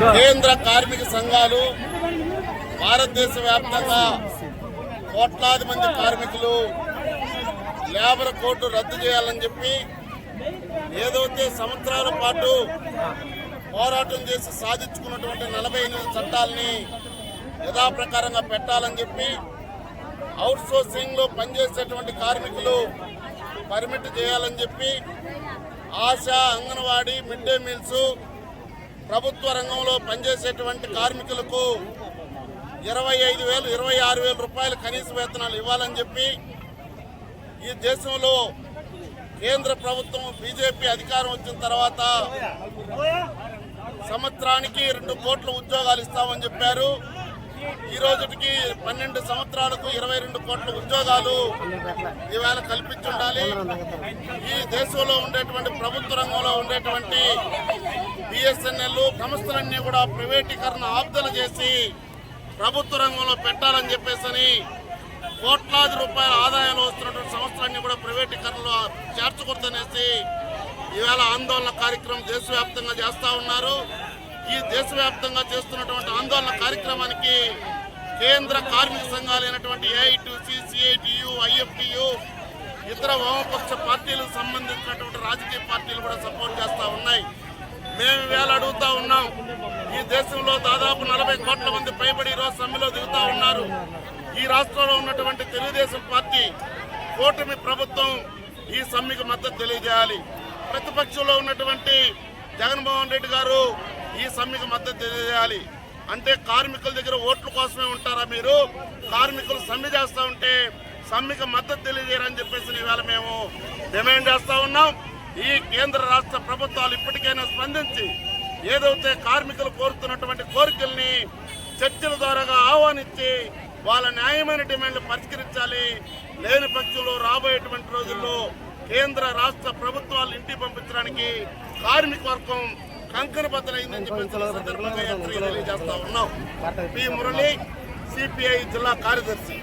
కేంద్ర కార్మిక సంఘాలు భారతదేశ వ్యాప్తంగా కోట్లాది మంది కార్మికులు లేబర్ కోర్టు రద్దు చేయాలని చెప్పి ఏదైతే సంవత్సరాల పాటు పోరాటం చేసి సాధించుకున్నటువంటి నలభై ఎనిమిది చట్టాలని యథాప్రకారంగా పెట్టాలని చెప్పి అవుట్ సోర్సింగ్లో పనిచేసేటువంటి కార్మికులు పర్మిట్ చేయాలని చెప్పి ASHA anganwadi mid day meals ప్రభుత్వ రంగంలో పనిచేసేటువంటి కార్మికులకు ఇరవై ఐదు వేలు ఇరవై ఆరు వేల రూపాయలు కనీస వేతనాలు ఇవ్వాలని చెప్పి ఈ దేశంలో కేంద్ర ప్రభుత్వం బీజేపీ అధికారం వచ్చిన తర్వాత సంవత్సరానికి రెండు కోట్ల ఉద్యోగాలు ఇస్తామని చెప్పారు. ఈ రోజుకి పన్నెండు సంవత్సరాలకు ఇరవై రెండు కోట్ల ఉద్యోగాలు ఈవేళ కల్పించుండాలి ఈ దేశంలో ఉండేటువంటి ప్రభుత్వ రంగంలో ఉండేటువంటి బిఎస్ఎన్ఎల్ సంస్థలన్నీ కూడా ప్రైవేటీకరణ ఆప్దన చేసి ప్రభుత్వ రంగంలో పెట్టాలని చెప్పేసి కోట్లాది రూపాయల ఆదాయాలు వస్తున్నటువంటి సంస్థలన్నీ కూడా ప్రైవేటీకరణలో చేర్చకూడదనేసి ఈవేళ ఆందోళన కార్యక్రమం దేశవ్యాప్తంగా చేస్తా ఉన్నారు. ఈ దేశవ్యాప్తంగా చేస్తున్నటువంటి ఆందోళన కార్యక్రమానికి కేంద్ర కార్మిక సంఘాలైనటువంటి ఏఐటీసీ సిఐటియు ఐఎఫ్టియు ఇతర వామపక్ష పార్టీలకు సంబంధించినటువంటి రాజకీయ పార్టీలు కూడా సపోర్ట్ చేస్తూ ఉన్నాయి. మేము వేళ అడుగుతా ఉన్నాం. ఈ దేశంలో దాదాపు నలభై కోట్ల మంది పైబడి ఈరోజు సమ్మెలో దిగుతా ఉన్నారు. ఈ రాష్ట్రంలో ఉన్నటువంటి తెలుగుదేశం పార్టీ కూటమి ప్రభుత్వం ఈ సమ్మెకు మద్దతు తెలియజేయాలి. ప్రతిపక్షంలో ఉన్నటువంటి జగన్మోహన్ రెడ్డి గారు ఈ సమ్మెకు మద్దతు తెలియజేయాలి. అంటే కార్మికుల దగ్గర ఓట్ల కోసమే ఉంటారా మీరు? కార్మికులు సమ్మె చేస్తా ఉంటే సమ్మెకు మద్దతు తెలియజేయరని చెప్పేసి ఇవాళ మేము డిమాండ్ చేస్తూ ఉన్నాం. ఈ కేంద్ర రాష్ట్ర ప్రభుత్వ ఏదైతే కార్మికులు కోరుతున్నటువంటి కోరికల్ని చర్చల ద్వారాగా ఆహ్వానించి వాళ్ళ న్యాయమైన డిమాండ్లు పరిష్కరించాలి. లేని పక్షంలో రాబోయేటువంటి రోజుల్లో కేంద్ర రాష్ట్ర ప్రభుత్వాలు ఇంటికి పంపించడానికి కార్మిక వర్గం కంకణ బద్దలైందని చెప్పి సందర్భంగా తెలియజేస్తా ఉన్నాం. పి మురళి సిపిఐ జిల్లా కార్యదర్శి.